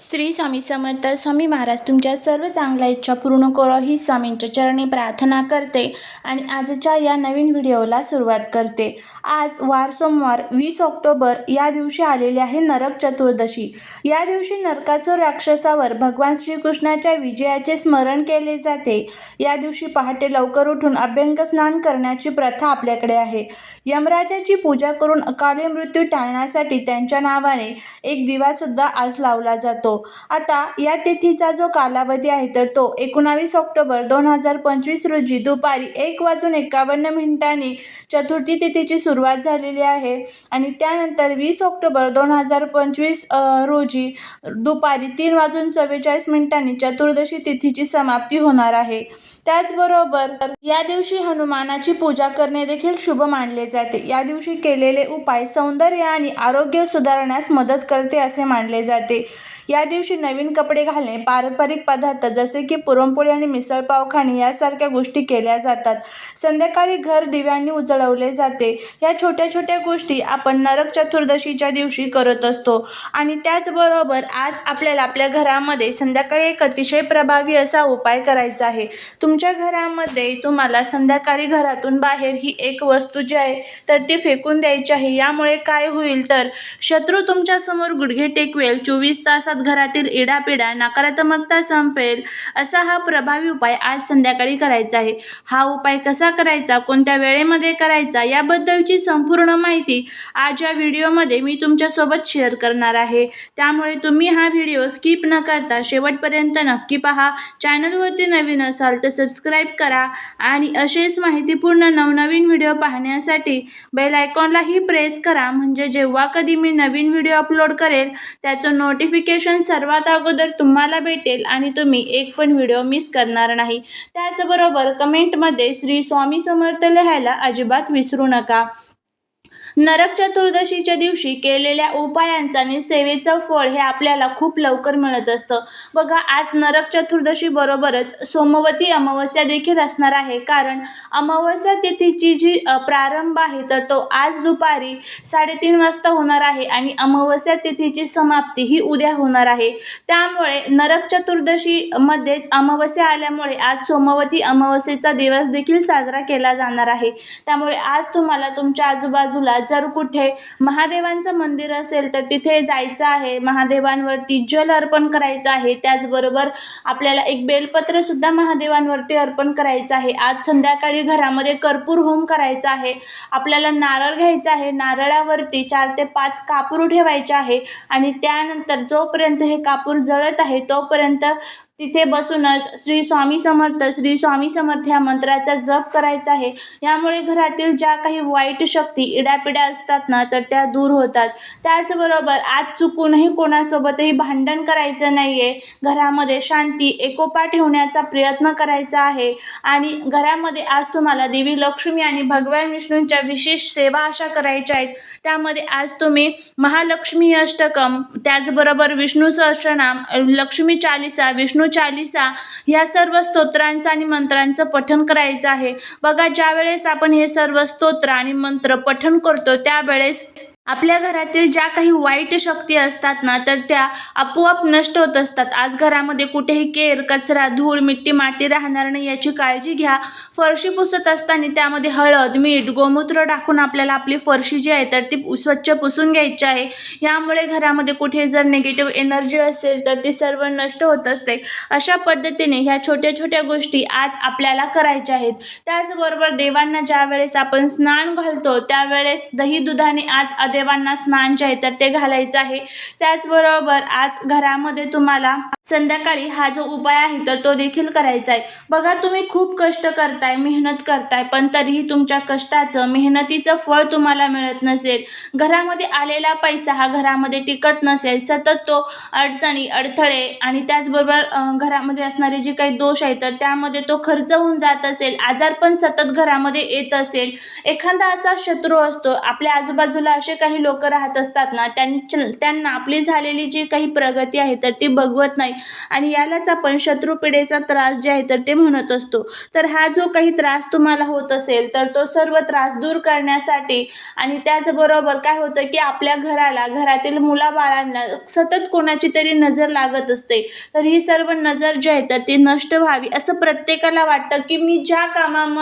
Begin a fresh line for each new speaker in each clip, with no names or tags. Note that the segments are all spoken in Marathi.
श्री स्वामी समर्थ स्वामी महाराज तुमच्या सर्व चांगल्या इच्छा पूर्ण करो ही स्वामींच्या चरणी प्रार्थना करते आणि आजच्या या नवीन व्हिडिओला सुरुवात करते. आज वार सोमवार वीस ऑक्टोबर या दिवशी आलेली आहे नरक चतुर्दशी. या दिवशी नरकासुर राक्षसावर भगवान श्रीकृष्णाच्या विजयाचे स्मरण केले जाते. या दिवशी पहाटे लवकर उठून अभ्यंग स्नान करण्याची प्रथा आपल्याकडे आहे. यमराजाची पूजा करून अकाली मृत्यू टाळण्यासाठी त्यांच्या नावाने एक दिवासुद्धा आज लावला जातो. आता या तिथीचा जो कालावधी आहे तर तो एकोणावीस ऑक्टोबर दोन हजार पंचवीस रोजी दुपारी एक वाजून एकावन्न मिनिटांनी चतुर्थी तिथीची सुरुवात झालेली आहे. आणि त्यानंतर वीस ऑक्टोबर दोन हजार पंचवीस रोजी दुपारी तीन वाजून चव्वेचाळीस मिनिटांनी चतुर्दशी तिथीची समाप्ती होणार आहे. त्याचबरोबर या दिवशी हनुमानाची पूजा करणे देखील शुभ मानले जाते. या दिवशी केलेले उपाय सौंदर्य आणि आरोग्य सुधारण्यास मदत करते असे मानले जाते. या दिवशी नवीन कपडे घालणे पारंपरिक पदार्थ जसे की पुरणपोळी आणि मिसळपाव खाणे यासारख्या गोष्टी केल्या जातात. संध्याकाळी घर दिव्यांनी उजळवले जाते. या छोट्या छोट्या गोष्टी आपण नरक चतुर्दशीच्या दिवशी करत असतो. आणि त्याचबरोबर आज आपल्याला आपल्या घरामध्ये संध्याकाळी एक अतिशय प्रभावी असा उपाय करायचा आहे. तुमच्या घरामध्ये तुम्हाला संध्याकाळी घरातून बाहेर ही एक वस्तू जी आहे तर ती फेकून द्यायची आहे. यामुळे काय होईल तर शत्रू तुमच्यासमोर गुडघे टेकवेल चोवीस तासात घरातील इडापिडा नकारात्मकता संपेल असा हा प्रभावी उपाय आज संध्याकाळी करायचा आहे. हा उपाय कसा करायचा कोणत्या वेळेमध्ये करायचा याबद्दलची संपूर्ण माहिती आज या व्हिडिओमध्ये मी तुमच्यासोबत शेअर करणार आहे. त्यामुळे तुम्ही हा व्हिडिओ स्किप न करता शेवटपर्यंत नक्की पहा. चॅनलवरती नवीन असाल तर सबस्क्राईब करा आणि असेच माहितीपूर्ण नवनवीन व्हिडिओ पाहण्यासाठी बेल आयकॉनलाही प्रेस करा. म्हणजे जेव्हा कधी मी नवीन व्हिडिओ अपलोड करेल त्याचं नोटिफिकेशन सर्वात अगोदर तुम्हाला भेटेल आणि तुम्ही एक पण व्हिडिओ मिस करणार नाही. त्याचबरोबर कमेंटमध्ये श्री स्वामी समर्थ लिहायला अजिबात विसरू नका. नरक चतुर्दशीच्या दिवशी केलेल्या उपायांचा आणि सेवेचं फळ हे आपल्याला खूप लवकर मिळत असतं. बघा आज नरक चतुर्दशी बरोबरच सोमवती अमावस्या देखील असणार आहे. कारण अमावस्या तिथीची जी प्रारंभ आहे तर तो आज दुपारी साडेतीन वाजता होणार आहे आणि अमावस्या तिथीची समाप्ती ही उद्या होणार आहे. त्यामुळे नरक चतुर्दशीमध्येच अमावस्या आल्यामुळे आज सोमवती अमावस्येचा दिवस देखील साजरा केला जाणार आहे. त्यामुळे आज तुम्हाला तुमच्या आजूबाजूला जर कुठे महादेवांचं मंदिर असेल तर तिथे जायचं आहे. महादेवांवरती जल अर्पण करायचं आहे. त्याचबरोबर आपल्याला एक बेलपत्रसुद्धा महादेवांवरती अर्पण करायचं आहे. आज संध्याकाळी घरामध्ये कर्पूर होम करायचा आहे. आपल्याला नारळ घ्यायचा आहे. नारळावरती चार ते पाच कापूर ठेवायचे आहे. आणि त्यानंतर जोपर्यंत हे कापूर जळत आहे तोपर्यंत तिथे बसूनच श्री स्वामी समर्थ श्री स्वामी समर्थ ह्या मंत्राचा जप करायचा आहे. यामुळे घरातील ज्या काही वाईट शक्ती इडापिड्या असतात ना तर त्या दूर होतात. त्याचबरोबर आज चुकूनही कोणासोबतही भांडण करायचं नाही आहे घरामध्ये शांती एकोपा ठेवण्याचा प्रयत्न करायचा आहे. आणि घरामध्ये आज तुम्हाला देवी लक्ष्मी आणि भगवान विष्णूंच्या विशेष सेवा अशा करायच्या आहेत. त्यामध्ये आज तुम्ही महालक्ष्मी अष्टकम त्याचबरोबर विष्णू सहस्रनाम लक्ष्मी चालिसा विष्णू चालिसा ह्या सर्व स्तोत्रांचं आणि मंत्रांचं पठण करायचं आहे. बघा ज्यावेळेस आपण हे सर्व स्तोत्र आणि मंत्र पठण करतो त्यावेळेस आपल्या घरातील ज्या काही वाईट शक्ती असतात ना तर त्या आपोआप नष्ट होत असतात. आज घरामध्ये कुठेही केर कचरा धूळ मिट्टी माती राहणार नाही याची काळजी घ्या. फरशी पुसत असताना त्यामध्ये हळद मीठ गोमूत्र टाकून आपल्याला आपली फरशी जी आहे तर ती स्वच्छ पुसून घ्यायची आहे. यामुळे घरामध्ये कुठे जर निगेटिव्ह एनर्जी असेल तर ती सर्व नष्ट होत असते. अशा पद्धतीने ह्या छोट्या छोट्या गोष्टी आज आपल्याला करायच्या आहेत. त्याचबरोबर देवांना ज्या वेळेस आपण स्नान घालतो त्यावेळेस दही दुधाने आज देवांना स्नान जे आहे तर ते घालायचं आहे. त्याचबरोबर आज घरामध्ये तुम्हाला संध्याकाळी हा जो उपाय आहे तर तो देखील करायचा आहे. बघा तुम्ही खूप कष्ट करताय मेहनत करताय पण तरीही तुमच्या कष्टाचं मेहनतीचं फळ तुम्हाला मिळत नसेल. घरामध्ये आलेला पैसा हा घरामध्ये टिकत नसेल. सतत तो अडचणी अडथळे आणि त्याचबरोबर घरामध्ये असणारे जे काही दोष आहेत तर त्यामध्ये तो खर्च होऊन जात असेल आजार पण सतत घरामध्ये येत असेल. एखादा असा शत्रू असतो आपल्या आजूबाजूला असे काही लोक राहत असतात ना त्यांच्या त्यांना आपली झालेली जी काही प्रगती आहे तर ती बघवत नाही. आणि यालाच आपण शत्रुपिढेचा त्रास जे आहे तर ते म्हणत असतो. तर हा जो काही त्रास तुम्हाला होत असेल तर तो सर्व त्रास दूर करण्यासाठी आणि त्याचबरोबर काय होतं की आपल्या घराला घरातील मुलाबाळांना सतत कोणाची तरी नजर लागत असते. तर ही सर्व नजर जी आहे तर ती नष्ट व्हावी असं प्रत्येकाला वाटतं की मी ज्या कामाम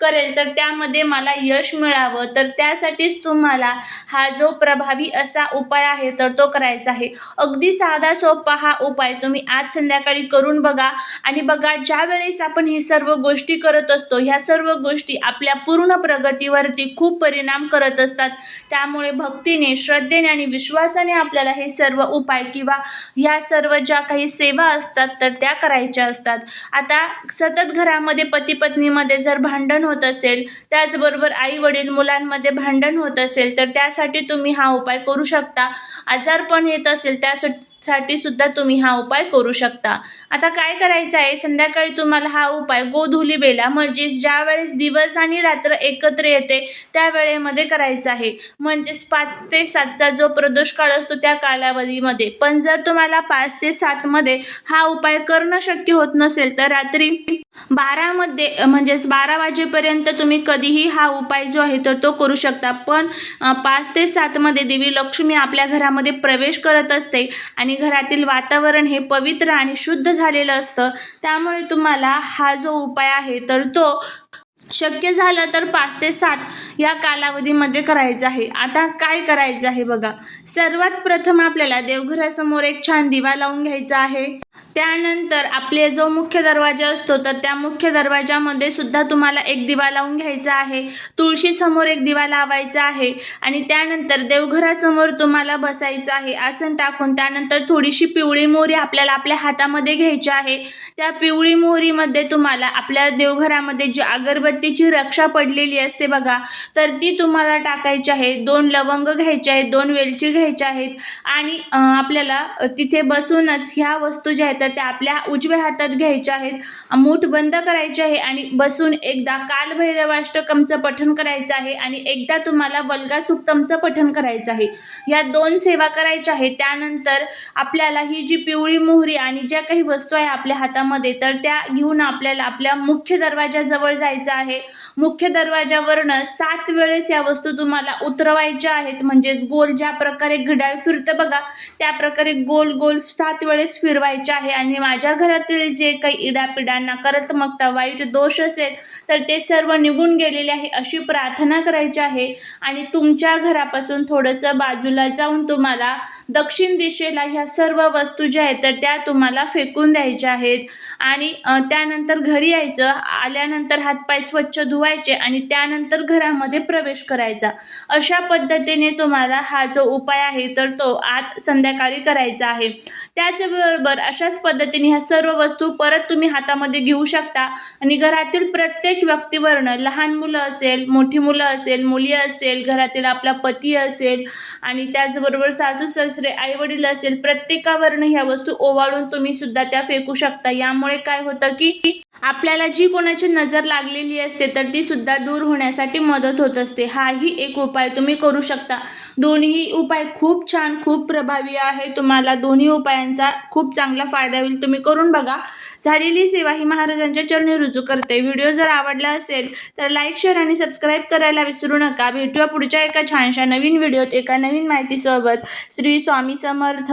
करेल तर त्यामध्ये मला यश मिळावं. तर त्यासाठीच तुम्हाला हा जो प्रभावी असा उपाय आहे तर तो करायचा आहे. अगदी साधा सोपा हा उपाय तुम्ही आज संध्याकाळी करून बघा. आणि बघा ज्या वेळेस आपण ही सर्व गोष्टी करत असतो ह्या सर्व गोष्टी आपल्या पूर्ण प्रगतीवरती खूप परिणाम करत असतात. त्यामुळे भक्तीने श्रद्धेने आणि विश्वासाने आपल्याला हे सर्व उपाय किंवा ह्या सर्व ज्या काही सेवा असतात तर त्या करायच्या असतात. आता सतत घरामध्ये पती पत्नीमध्ये जर भांडण होत असेल त्याचबरोबर आई वडील मुलांमध्ये भांडण होत असेल तर त्यासाठी तुम्ही हा उपाय करू शकता. आजारपण येत असेल त्यासाठी सुद्धा तुम्ही हा उपाय करू शकता. आता काय करायचं आहे? संध्याकाळी तुम्हाला हा उपाय गोधुली बेला म्हणजेच ज्या वेळेस दिवस आणि रात्र एकत्र येते त्या वेळेमध्ये करायचा आहे. म्हणजेच पाच ते सातचा जो प्रदोष काळ असतो त्या कालावधीमध्ये. पण जर तुम्हाला पाच ते सातमध्ये हा उपाय करणं शक्य होत नसेल तर रात्री बारामध्ये म्हणजेच बारा वाजेपर्यंत तुम्ही कधीही हा उपाय जो आहे तर तो करू शकता. पण पाच ते सातमध्ये देवी लक्ष्मी आपल्या घरामध्ये प्रवेश करत असते आणि घरातील वातावरण हे पवित्र आणि शुद्ध झालेलं असतं. त्यामुळे तुम्हाला हा जो उपाय आहे तर तो शक्य झालं तर पाच ते सात या कालावधीमध्ये करायचं आहे. आता काय करायचं आहे बघा. सर्वात प्रथम आपल्याला देवघरासमोर एक छान दिवा लावून घ्यायचा आहे. त्यानंतर आपले जो मुख्य दरवाजा असतो तर त्या मुख्य दरवाजामध्ये सुद्धा तुम्हाला एक दिवा लावून घ्यायचा आहे. तुळशीसमोर एक दिवा लावायचा आहे आणि त्यानंतर देवघरासमोर तुम्हाला बसायचं आहे. आसन टाकून त्यानंतर थोडीशी पिवळी मोहरी आपल्याला आपल्या हातामध्ये घ्यायची आहे. त्या पिवळी मोहरीमध्ये तुम्हाला आपल्या देवघरामध्ये जी अगरबत्तीची रक्षा पडलेली असते बघा तर ती तुम्हाला टाकायची आहे. दोन लवंग घ्यायचे आहेत दोन वेलची घ्यायच्या आहेत आणि आपल्याला तिथे बसूनच ह्या वस्तू ज्या आहेत तर त्या आपल्या उजव्या हातात घ्यायच्या आहेत. मूठ बंद करायचे आहे आणि बसून एकदा कालभैरवाष्टकमचं पठण करायचं आहे आणि एकदा तुम्हाला वल्गासुक्तमचं पठण करायचं आहे. या दोन सेवा करायच्या आहेत. त्यानंतर आपल्याला ही जी पिवळी मोहरी आणि ज्या काही वस्तू आहे आपल्या हातामध्ये तर त्या घेऊन आपल्याला आपल्या मुख्य दरवाजाजवळ जायचं आहे. मुख्य दरवाजावरनं सात वेळेस या वस्तू तुम्हाला उतरवायच्या आहेत. म्हणजेच गोल ज्या प्रकारे घड्याळ फिरतं बघा त्या प्रकारे गोल गोल सात वेळेस फिरवायच्या आहे. आणि माझ्या घरातील जे काही इडापिडा नकारात्मकता वाईट दोष असेल तर ते सर्व निघून गेलेले आहे अशी प्रार्थना करायची आहे. आणि तुमच्या घरापासून थोडंसं बाजूला जाऊन तुम्हाला दक्षिण दिशेला ह्या सर्व वस्तू ज्या आहेत तर त्या तुम्हाला फेकून द्यायच्या आहेत. आणि त्यानंतर घरी यायचं आल्यानंतर हातपाय स्वच्छ धुवायचे आणि त्यानंतर घरामध्ये प्रवेश करायचा. अशा पद्धतीने तुम्हाला हा जो उपाय आहे तर तो आज संध्याकाळी करायचा आहे. त्याचबरोबर अशाच पद्धतीने ह्या सर्व वस्तू परत तुम्ही हातामध्ये घेऊ शकता. आणि घरातील प्रत्येक व्यक्तीवरनं लहान मुलं असेल मोठी मुलं असेल मुली असेल घरातील आपला पती असेल आणि त्याचबरोबर सासू सासरे आईवडील असेल प्रत्येकावरनं ह्या वस्तू ओवाळून तुम्ही सुद्धा त्या फेकू शकता. यामुळे काय होतं की आपल्याला जी कोणाची नजर लागलेली असते तर ती सुद्धा दूर होण्यासाठी मदत होत असते. हाही एक उपाय तुम्ही करू शकता. दोन्ही उपाय खूप छान खूप प्रभावी आहे. तुम्हाला दोन्ही उपायांचा खूप चांगला फायदा होईल. तुम्ही करून बघा. झालेली सेवा ही महाराजांच्या चरणी रुजू करते. व्हिडिओ जर आवडला असेल तर लाईक शेअर आणि सबस्क्राईब करायला विसरू नका. भेटूया पुढच्या एका छानशा नवीन व्हिडिओत एका नवीन माहितीसोबत. श्री स्वामी समर्थ.